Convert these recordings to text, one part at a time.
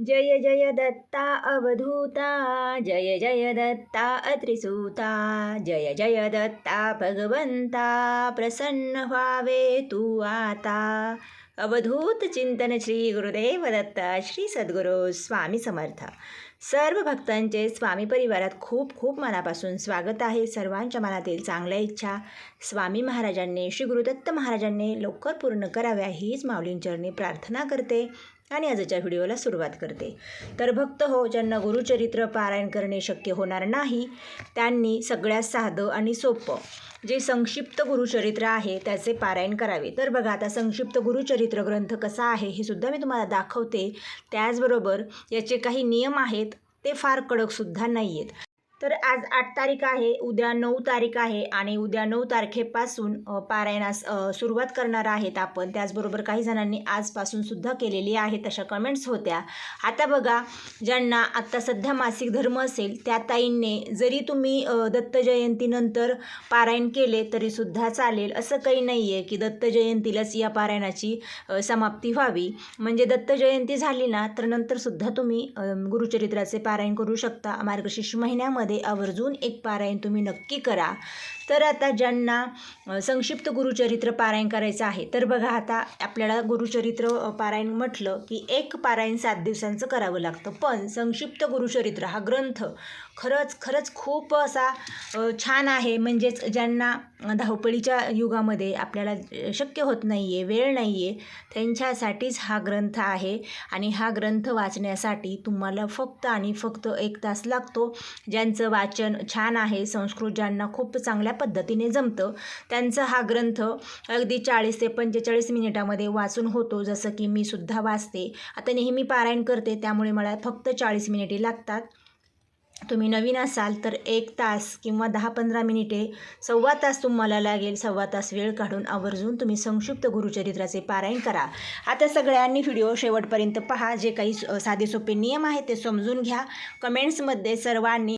जय जय दत्ता अवधूता जय जय दत्ता अत्रिसूता जय जय दत्ता भगवंता प्रसन्न व्हावे तू आता। अवधूत चिंतन श्री गुरुदेव दत्ता श्री सद्गुरू स्वामी समर्थ। सर्व भक्तांचे स्वामी परिवारात खूप खूप मनापासून स्वागत आहे सर्वांच्या मनातील चांगल्या इच्छा. स्वामी महाराजांनी श्री गुरुदत्त महाराजांनी लवकर पूर्ण कराव्या हीच माऊलींचरणी प्रार्थना करते. आणि आजच्या व्हिडिओला सुरुवात करते. तर भक्त हो ज्यांना गुरुचरित्र पारायण करणे शक्य होणार नाही त्यांनी सगळ्यात साधं आणि सोपं जे संक्षिप्त गुरुचरित्र आहे त्याचे पारायण करावे. तर बघा आता संक्षिप्त गुरुचरित्र ग्रंथ कसा आहे हे सुद्धा मी तुम्हाला दाखवते. त्याचबरोबर याचे काही नियम आहेत ते फार कडकसुद्धा नाही आहेत तर आज आठ तारीख आहे उद्या नऊ तारीख आहे आणि उद्या नऊ तारखेपासून पारायणास सुरुवात करणार आहेत आपण. त्याचबरोबर काही जणांनी आजपासून सुद्धा केलेली आहेत अशा कमेंट्स होत्या. आता बघा ज्यांना आत्ता सध्या मासिक धर्म असेल त्या ताईंनी जरी तुम्ही दत्त जयंतीनंतर पारायण केले तरीसुद्धा चालेल. असं काही नाही आहे की दत्त जयंतीलाच या पारायणाची समाप्ती व्हावी. म्हणजे दत्त जयंती झाली ना तर नंतरसुद्धा तुम्ही गुरुचरित्राचे पारायण करू शकता. मार्गशीर्ष महिन्यामध्ये. आवर्जून एक पारायण तुम्ही नक्की करा. तर आता ज्यांना संक्षिप्त गुरुचरित्र पारायण करायचं आहे तर बघा आता आपल्याला गुरुचरित्र पारायण म्हटलं की एक पारायण सात दिवसांचं करावं लागतं. पण संक्षिप्त गुरुचरित्र हा ग्रंथ खरंच खरंच खूप असा छान आहे. म्हणजेच ज्यांना धावपळीच्या युगामध्ये आपल्याला शक्य होत नाही आहे वेळ नाही आहे त्यांच्यासाठीच हा ग्रंथ आहे. आणि हा ग्रंथ वाचण्यासाठी तुम्हाला फक्त आणि फक्त एक तास लागतो. ज्यांचं वाचन छान आहे संस्कृत ज्यांना खूप चांगल्या पद्धतीने जमतं त्यांचा हा ग्रंथ अगदी चाळीस ते पंचेचाळीस मिनिटामध्ये वाचून होतो. जसं की मी सुद्धा वाचते. आता नेहमी पारायण करते त्यामुळे मला फक्त चाळीस मिनिटे लागतात. तुम्ही नवीन असाल तर एक तास किंवा दहा पंधरा मिनिटे सव्वा तास तुम्हाला लागेल. सव्वा तास वेळ काढून आवर्जून तुम्ही संक्षिप्त गुरुचरित्राचे पारायण करा. आता सगळ्यांनी व्हिडिओ शेवटपर्यंत पहा. जे काही स- साधे सोपे नियम आहेत ते समजून घ्या. कमेंट्समध्ये सर्वांनी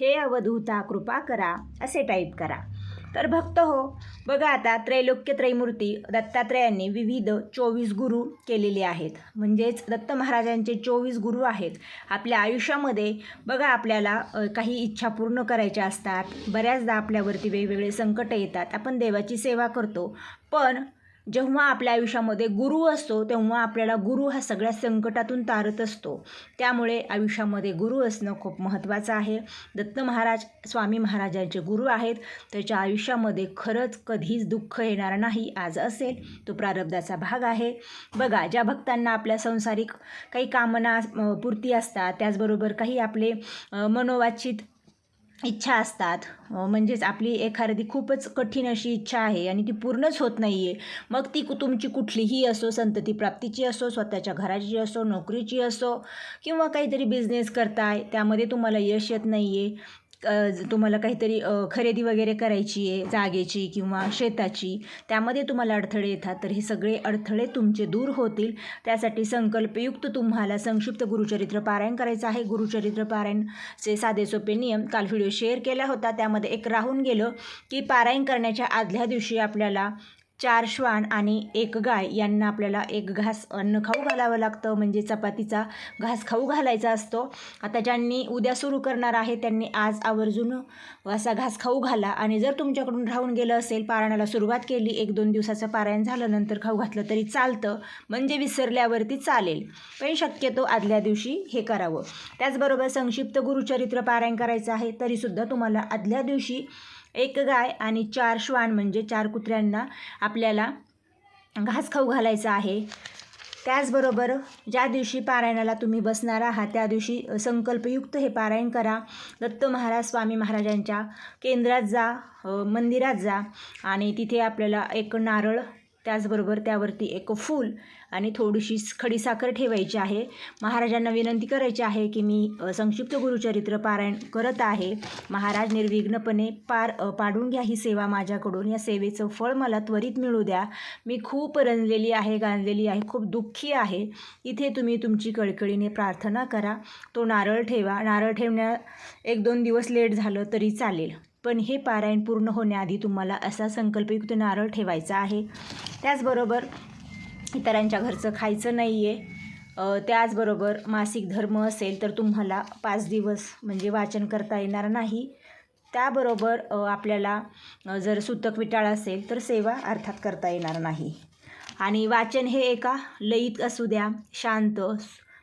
हे अवधूता कृपा करा असे टाईप करा. तर भक्त हो. बघा आता त्रैलोक्य त्रैमूर्ती दत्तात्रयांनी विविध चोवीस गुरु केलेले आहेत. म्हणजेच दत्त महाराजांचे चोवीस गुरु आहेत. आपल्या आयुष्यामध्ये बघा आपल्याला काही इच्छा पूर्ण करायच्या असतात. बऱ्याचदा आपल्यावरती वेगवेगळे संकट येतात. आपण देवाची सेवा करतो. पण जेव्हा आपल्या आयुष्यामध्ये गुरु असतो तेव्हा आपल्याला गुरु हा सगळ्या संकटातून तारत असतो. त्यामुळे आयुष्यामध्ये गुरु असणं खूप महत्त्वाचं आहे. दत्त महाराज स्वामी महाराजांचे गुरु आहेत. त्याच्या आयुष्यामध्ये खरंच कधीच दुःख येणार नाही आज असेल. तो प्रारब्धाचा भाग आहे. बघा ज्या भक्तांना आपल्या संसारिक काही कामना पूर्ती असतात त्याचबरोबर काही आपले मनोवाचित इच्छा असतात. म्हणजेच आपली एखादी खूपच कठीण अशी इच्छा आहे आणि ती पूर्णच होत नाही आहे मग ती कु तुमची कुठलीही असो संतती प्राप्तीची असो स्वतःच्या घराची असो नोकरीची असो किंवा काहीतरी बिझनेस करताय त्यामध्ये तुम्हाला यश येत नाही आहे तुम्हाला काहीतरी खरेदी वगैरे करायची आहे जागेची किंवा शेताची त्यामध्ये तुम्हाला अडथळे येतात. तर हे सगळे अडथळे तुमचे दूर होतील. त्यासाठी संकल्पयुक्त तुम्हाला संक्षिप्त गुरुचरित्र पारायण करायचं आहे. गुरुचरित्र पारायणचे साधे सोपे नियम काल व्हिडिओ शेअर केला होता. त्यामध्ये एक राहून गेलं की पारायण करण्याच्या आदल्या दिवशी आपल्याला चार श्वान आणि एक गाय यांना आपल्याला एक घास अन्न खाऊ घालावं लागतं. म्हणजे चपातीचा घास खाऊ घालायचा असतो. आता ज्यांनी उद्या सुरू करणार आहे त्यांनी आज आवर्जून असा घास खाऊ घाला. आणि जर तुमच्याकडून राहून गेलं असेल पारायणाला सुरुवात केली एक दोन दिवसाचं पारायण झालं नंतर खाऊ घातलं तरी चालतं. म्हणजे विसरल्यावरती चालेल. पण शक्यतो आदल्या दिवशी हे करावं. त्याचबरोबर संक्षिप्त गुरुचरित्र पारायण करायचं आहे तरीसुद्धा तुम्हाला आदल्या दिवशी एक गाय आणि चार श्वान म्हणजे चार कुत्र्यांना आपल्याला घास खाऊ घालायचा आहे. त्याचबरोबर ज्या दिवशी पारायणाला तुम्ही बसणार आहात त्या दिवशी संकल्पयुक्त हे पारायण करा. दत्त महाराज स्वामी महाराजांच्या केंद्रात जा मंदिरात जा आणि तिथे आपल्याला एक नारळ त्याचबरोबर त्यावरती एक फूल आणि थोडीशी खडीसाखर ठेवायची आहे. महाराजांना विनंती करायची आहे की मी संक्षिप्त गुरुचरित्र पारायण करत आहे. महाराज निर्विघ्नपणे पार पाडून घ्या ही सेवा माझ्याकडून. या सेवेचं फळ मला त्वरित मिळू द्या. मी खूप रंजलेली आहे गांजलेली आहे खूप दुःखी आहे. इथे तुम्ही तुमची कळकळीने प्रार्थना करा. तो नारळ ठेवा. नारळ ठेवण्या एक दोन दिवस लेट झालं तरी चालेल. पण हे पारायण पूर्ण होण्याआधी तुम्हाला असा संकल्पयुक्त नारळ ठेवायचा आहे. त्याचबरोबर इतरांच्या घरचं खायचं नाही आहे त्याचबरोबर मासिक धर्म असेल तर तुम्हाला पाच दिवस म्हणजे वाचन करता येणार नाही. त्याबरोबर आपल्याला जर सुतक विटाळ असेल तर सेवा अर्थात करता येणार नाही. आणि वाचन हे एका लयीत असू द्या शांत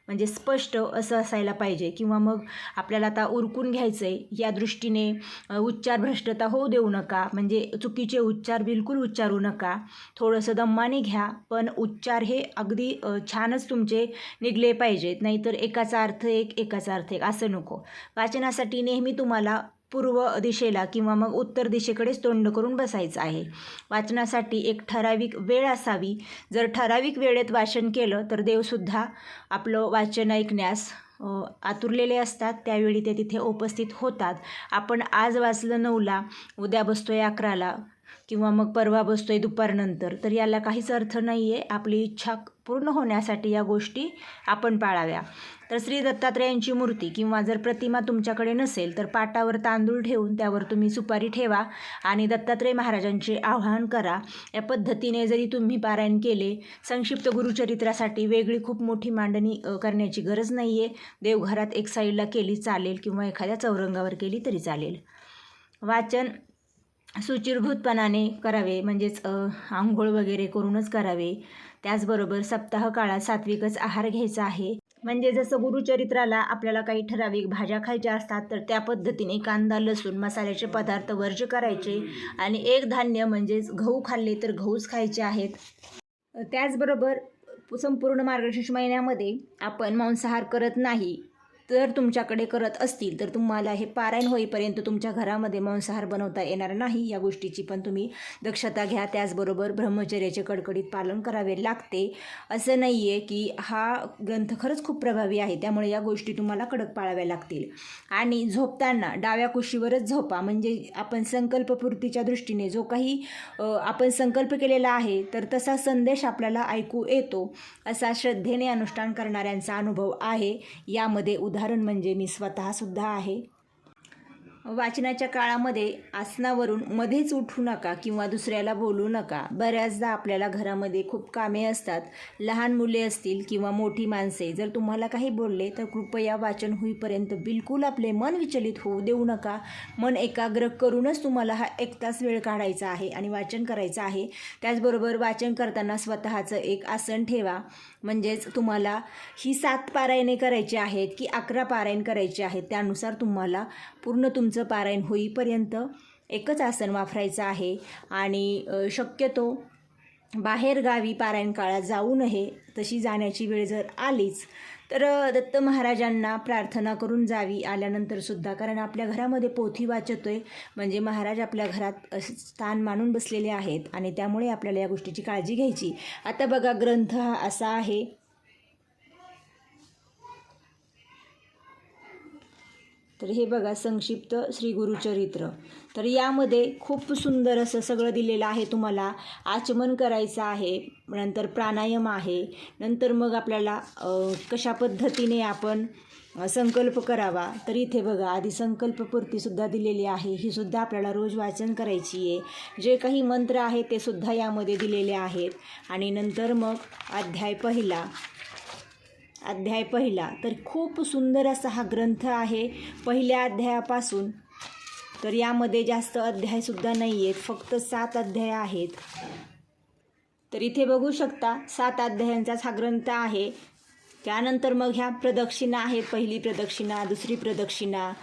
म्हणजे स्पष्ट असं असायला पाहिजे. किंवा मग आपल्याला आता उरकून घ्यायचं आहे या दृष्टीने उच्चार भ्रष्टता होऊ देऊ नका. म्हणजे चुकीचे उच्चार बिलकुल उच्चारू नका. थोडंसं दम्माने घ्या. पण उच्चार हे अगदी छानच तुमचे निघले पाहिजेत. नाहीतर एकाचा अर्थ एक एकाचा अर्थ एक. असं नको. वाचनासाठी नेहमी तुम्हाला पूर्व दिशेला किंवा मग उत्तर दिशेकडेच तोंड करून बसायचं आहे. वाचनासाठी एक ठराविक वेळ असावी. जर ठराविक वेळेत वाचन केलं तर देवसुद्धा आपलं वाचन ऐकण्यास आतुरलेले असतात. त्यावेळी ते तिथे उपस्थित होतात. आपण आज वाचलं नऊला उद्या बसतोय अकराला. किंवा मग परवा बसतोय दुपारनंतर तर याला काहीच अर्थ नाही आहे आपली इच्छा पूर्ण होण्यासाठी या गोष्टी आपण पाळाव्या. तर श्री दत्तात्रेयांची मूर्ती किंवा जर प्रतिमा तुमच्याकडे नसेल तर पाटावर तांदूळ ठेवून त्यावर तुम्ही सुपारी ठेवा आणि दत्तात्रय महाराजांचे आवाहन करा. या पद्धतीने जरी तुम्ही पारायण केले संक्षिप्त गुरुचरित्रासाठी वेगळी खूप मोठी मांडणी करण्याची गरज नाही आहे देवघरात एक साईडला केली चालेल किंवा एखाद्या चौरंगावर केली तरी चालेल. वाचन सुचिरभूतपणाने करावे म्हणजेच आंघोळ वगैरे करूनच करावे. त्याचबरोबर सप्ताह काळात सात्विकच आहार घ्यायचा आहे. म्हणजे जसं गुरुचरित्राला आपल्याला काही ठराविक भाज्या खायच्या असतात तर त्या पद्धतीने कांदा लसूण मसाल्याचे पदार्थ वर्ज करायचे आणि एक धान्य म्हणजेच गहू खाल्ले तर गहूच खायचे आहेत. त्याचबरोबर संपूर्ण मार्गशीर्ष महिन्यामध्ये आपण मांसाहार करत नाही. तर तुमच्याकडे करत असतील तर तुम्हाला हे पारायण होईपर्यंत तुमच्या घरामध्ये मांसाहार बनवता येणार नाही. या गोष्टीची पण तुम्ही दक्षता घ्या. त्याचबरोबर ब्रह्मचर्याचे कडकडीत पालन करावे लागते. असं नाही आहे की हा ग्रंथ खरंच खूप प्रभावी आहे. त्यामुळे या गोष्टी तुम्हाला कडक पाळाव्या लागतील. आणि झोपताना डाव्या कुशीवरच झोपा. म्हणजे आपण संकल्पपूर्तीच्या दृष्टीने जो काही आपण संकल्प केलेला आहे तर तसा संदेश आपल्याला ऐकू येतो. असा श्रद्धेने अनुष्ठान करणाऱ्यांचा अनुभव आहे. यामध्ये उद उदाहरण म्हणजे मी स्वतःसुद्धा आहे. वाचनाच्या काळामध्ये आसनावरून मध्येच उठू नका किंवा दुसऱ्याला बोलू नका. बऱ्याचदा आपल्याला घरामध्ये खूप कामे असतात. लहान मुले असतील किंवा मोठी माणसे जर तुम्हाला काही बोलले तर कृपया वाचन होईपर्यंत बिलकुल आपले मन विचलित होऊ देऊ नका. मन एकाग्र करूनच तुम्हाला हा एक तास वेळ काढायचा आहे आणि वाचन करायचं आहे. त्याचबरोबर वाचन करताना स्वतःचं एक आसन ठेवा. म्हणजेच तुम्हाला ही सात पारायणे करायची आहेत की अकरा पारायण करायची आहेत त्यानुसार तुम्हाला पूर्ण तुमचं पारायण होईपर्यंत एकच आसन वापरायचं आहे आणि शक्यतो बाहेर गावी पारायण काळात जाऊ नये तशी जाण्याची वेळ जर आलीच तर दत्त महाराजांना प्रार्थना करून जावी आल्यानंतर सुद्धा कारण आपल्या घरामध्ये पोथी वाचतो आहे म्हणजे महाराज आपल्या घरात स्थान मानून बसलेले आहेत आणि त्यामुळे आपल्याला या गोष्टीची काळजी घ्यायची. आता बघा ग्रंथ हा असा आहे तर हे बघा संक्षिप्त श्री गुरुचरित्र. तर यामध्ये खूप सुंदर असं सगळं दिलेलं आहे तुम्हाला. आचमन करायचं आहे नंतर प्राणायाम आहे नंतर मग आपल्याला कशा पद्धतीने आपण संकल्प करावा. तर इथे बघा आधी संकल्पपूर्तीसुद्धा दिलेली आहे. ही सुद्धा आपल्याला रोज वाचन करायची आहे. जे काही मंत्र आहेत ते सुद्धा यामध्ये दिलेले आहेत. आणि नंतर मग अध्याय पहिला. अध्याय पहिला. तर खूप सुंदर असा हा ग्रंथ आहे पहिल्या अध्यायापासून. तर यामध्ये जास्त अध्यायसुद्धा नाही आहेत फक्त सात अध्याय आहेत. तर इथे बघू शकता सात अध्यायांचाच हा ग्रंथ आहे. त्यानंतर मग ह्या प्रदक्षिणा आहेत पहिली प्रदक्षिणा दुसरी प्रदक्षिणा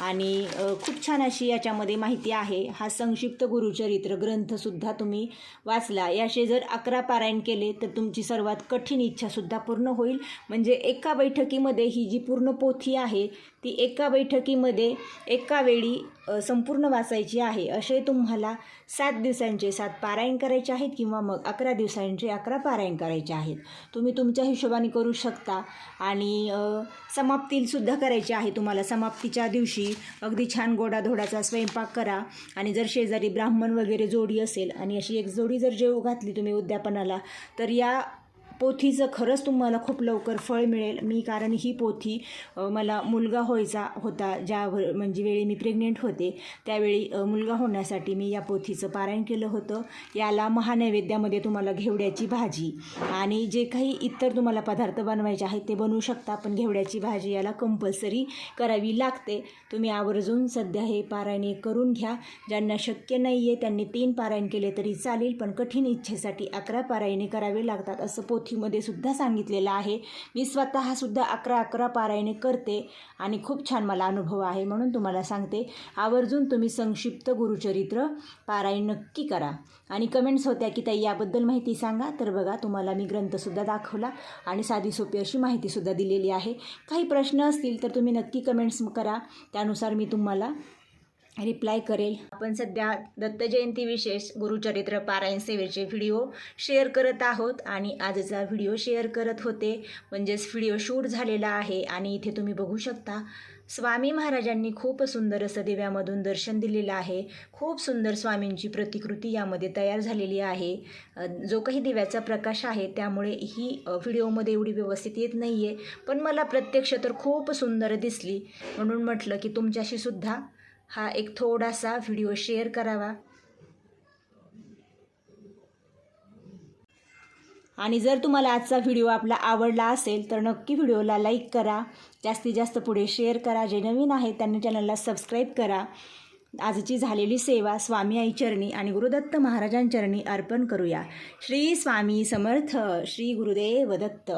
आणि खूप छान अशी याच्यामध्ये माहिती आहे. हा संक्षिप्त गुरुचरित्र ग्रंथसुद्धा तुम्ही वाचला. याचे जर अकरा पारायण केले तर तुमची सर्वात कठीण इच्छासुद्धा पूर्ण होईल. म्हणजे एका बैठकीमध्ये ही जी पूर्ण पोथी आहे ती एका बैठकीमध्ये एका वेळी संपूर्ण वाचायची आहे. असे तुम्हाला सात दिवसांचे सात पारायण करायचे आहेत किंवा मग अकरा दिवसांचे अकरा पारायण करायचे आहेत. तुम्ही तुमच्या हिशोबाने करू शकता आणि समाप्तीसुद्धा करायची आहे तुम्हाला. समाप्तीच्या दिवशी अगदी छान गोडाधोडाचा स्वयंपाक करा आणि जर शेजारी ब्राह्मण वगैरे जोडी असेल आणि अशी एक जोडी जर जेव घातली तुम्ही उद्यापनाला तर या पोथीचं खरंच तुम्हाला खूप लवकर फळ मिळेल. मी कारण ही पोथी मला मुलगा व्हायचा होता ज्या म्हणजे वेळी मी प्रेग्नेंट होते त्यावेळी मुलगा होण्यासाठी मी या पोथीचं पारायण केलं होतं. याला महानैवेद्यामध्ये तुम्हाला घेवड्याची भाजी आणि जे काही इतर तुम्हाला पदार्थ बनवायचे आहेत ते बनवू शकता पण घेवड्याची भाजी याला कंपल्सरी करावी लागते. तुम्ही आवर्जून सध्या हे पारायणे करून घ्या. ज्यांना शक्य नाही आहे त्यांनी तीन पारायण केले तरी चालेल पण कठीण इच्छेसाठी अकरा पारायणे करावे लागतात असं पोथी पोथीमध्ये सुद्धा सांगितलेलं आहे. मी स्वतःसुद्धा अकरा अकरा पारायणे करते आणि खूप छान मला अनुभव आहे म्हणून तुम्हाला सांगते. आवर्जून तुम्ही संक्षिप्त गुरुचरित्र पारायण नक्की करा. आणि कमेंट्स होत्या की ताई याबद्दल माहिती सांगा. तर बघा तुम्हाला मी ग्रंथसुद्धा दाखवला आणि साधी सोपी अशी माहितीसुद्धा दिलेली आहे. काही प्रश्न असतील तर तुम्ही नक्की कमेंट्स करा. त्यानुसार मी तुम्हाला रिप्लाय करेल. आपण सध्या दत्त जयंती विशेष गुरुचरित्र पारायण सेवेचे व्हिडिओ शेअर करत आहोत आणि आजचा व्हिडिओ शेअर करत होते. म्हणजेच व्हिडिओ शूट झालेला आहे आणि इथे तुम्ही बघू शकता स्वामी महाराजांनी खूप सुंदर असं दिव्यामधून दर्शन दिलेलं आहे. खूप सुंदर स्वामींची प्रतिकृती यामध्ये तयार झालेली आहे. जो काही दिव्याचा प्रकाश आहे त्यामुळे ही व्हिडिओमध्ये एवढी व्यवस्थित येत नाही आहे पण मला प्रत्यक्ष तर खूप सुंदर दिसली. म्हणून म्हटलं की तुमच्याशी सुद्धा हा एक थोडासा व्हिडिओ शेअर करावा. आणि जर तुम्हाला आजचा व्हिडिओ आपला आवडला असेल तर नक्की व्हिडिओला लाईक करा. जास्तीत जास्त पुढे शेअर करा. जे नवीन आहेत त्यांनी चॅनलला सबस्क्राईब करा. आजची झालेली सेवा स्वामी आई चरणी आणि गुरुदत्त महाराजांचरणी अर्पण करूया. श्री स्वामी समर्थ श्री गुरुदेव दत्त.